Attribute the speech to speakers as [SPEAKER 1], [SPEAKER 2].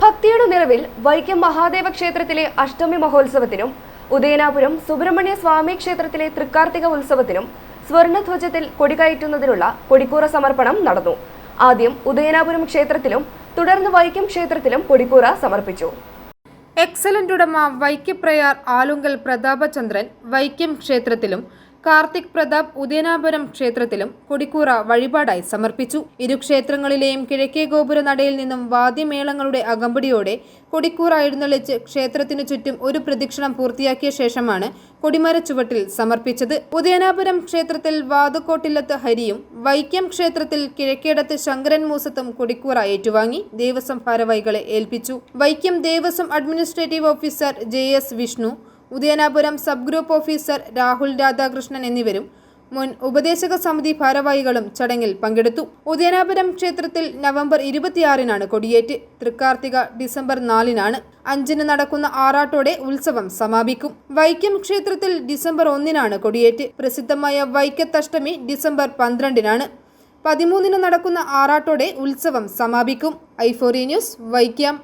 [SPEAKER 1] ഭക്തിയുടെ നിറവിൽ വൈക്കം മഹാദേവ ക്ഷേത്രത്തിലെ അഷ്ടമി മഹോത്സവത്തിനും ഉദയനാപുരം സുബ്രഹ്മണ്യ സ്വാമി ക്ഷേത്രത്തിലെ തൃക്കാർത്തിക ഉത്സവത്തിനും സ്വർണധ്വജത്തിൽ കൊടികയറ്റുന്നതിനുള്ള കൊടിക്കൂറ സമർപ്പണം നടന്നു. ആദ്യം ഉദയനാപുരം ക്ഷേത്രത്തിലും തുടർന്ന് വൈക്കം ക്ഷേത്രത്തിലും കൊടിക്കൂറ സമർപ്പിച്ചു.
[SPEAKER 2] എക്സലന്റ് ഉടമ വൈക്കപ്രയാർ ആലുങ്കൽ പ്രതാപചന്ദ്രൻ വൈക്കം ക്ഷേത്രത്തിലും കാർത്തിക് പ്രതാപ് ഉദയനാപുരം ക്ഷേത്രത്തിലും കൊടിക്കൂറ വഴിപാടായി സമർപ്പിച്ചു. ഇരു ക്ഷേത്രങ്ങളിലെയും കിഴക്കേ ഗോപുര നടയിൽ നിന്നും വാദ്യമേളങ്ങളുടെ അകമ്പടിയോടെ കൊടിക്കൂറ എഴുന്നള്ളിച്ച് ക്ഷേത്രത്തിനു ചുറ്റും ഒരു പ്രദക്ഷിണം പൂർത്തിയാക്കിയ ശേഷമാണ് കൊടിമര ചുവട്ടിൽ സമർപ്പിച്ചത്. ഉദയനാപുരം ക്ഷേത്രത്തിൽ വാതുക്കോട്ടില്ലത്ത് ഹരിയും വൈക്കം ക്ഷേത്രത്തിൽ കിഴക്കേടത്ത് ശങ്കരൻ മൂസത്തും കൊടിക്കൂറ ഏറ്റുവാങ്ങി ദേവസ്വം ഭാരവാഹികളെ ഏൽപ്പിച്ചു. Vaikom Devaswom administrative officer J S Vishnu Udayanapuram sub group officer Rahul Radhakrishnan എന്നിവരും മുൻ ഉപദേശക സമിതി ഭാരവാഹികളും ചടങ്ങിൽ പങ്കെടുത്തു. ഉദയനാപുരം ക്ഷേത്രത്തിൽ നവംബർ ഇരുപത്തിയാറിനാണ് കൊടിയേറ്റ്. തൃക്കാർത്തിക ഡിസംബർ നാലിനാണ് അഞ്ചിന് നടക്കുന്ന ആറാട്ടോടെ ഉത്സവം സമാപിക്കും. വൈക്കം ക്ഷേത്രത്തിൽ ഡിസംബർ ഒന്നിനാണ് കൊടിയേറ്റ്. പ്രസിദ്ധമായ വൈക്കത്തഷ്ടമി ഡിസംബർ പന്ത്രണ്ടിനാണ്. പതിമൂന്നിന് നടക്കുന്ന ആറാട്ടോടെ ഉത്സവം സമാപിക്കും. ഐഫോറി ന്യൂസ് വൈക്കം.